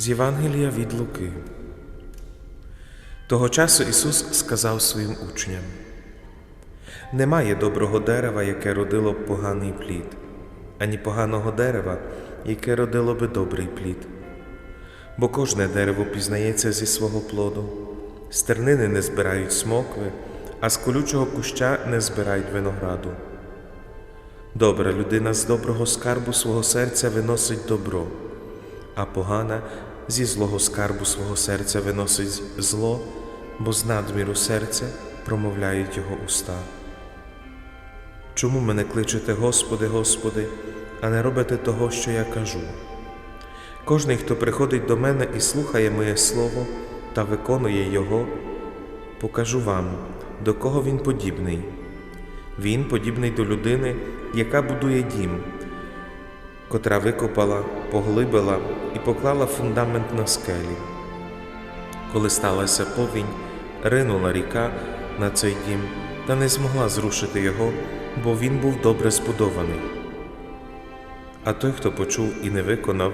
З Євангелія від Луки. Того часу Ісус сказав своїм учням: Немає доброго дерева, яке родило б поганий плід, ані поганого дерева, яке родило би добрий плід. Бо кожне дерево пізнається зі свого плоду. Стернини не збирають смокви, а з колючого куща не збирають винограду. Добра людина з доброго скарбу свого серця виносить добро, а погана зі злого скарбу свого серця виносить зло, бо з надміру серця промовляють його уста. Чому мене кличете, Господи, Господи, а не робите того, що я кажу? Кожний, хто приходить до мене і слухає моє слово та виконує його, покажу вам, до кого він подібний. Він подібний до людини, яка будує дім, котра викопала, поглибила і поклала фундамент на скелі. Коли сталася повінь, ринула ріка на цей дім та не змогла зрушити його, бо він був добре збудований. А той, хто почув і не виконав,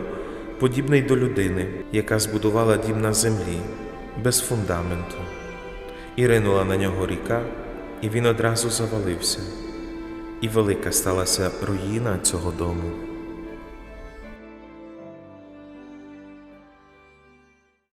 подібний до людини, яка збудувала дім на землі, без фундаменту, і ринула на нього ріка, і він одразу завалився, і велика сталася руїна цього дому.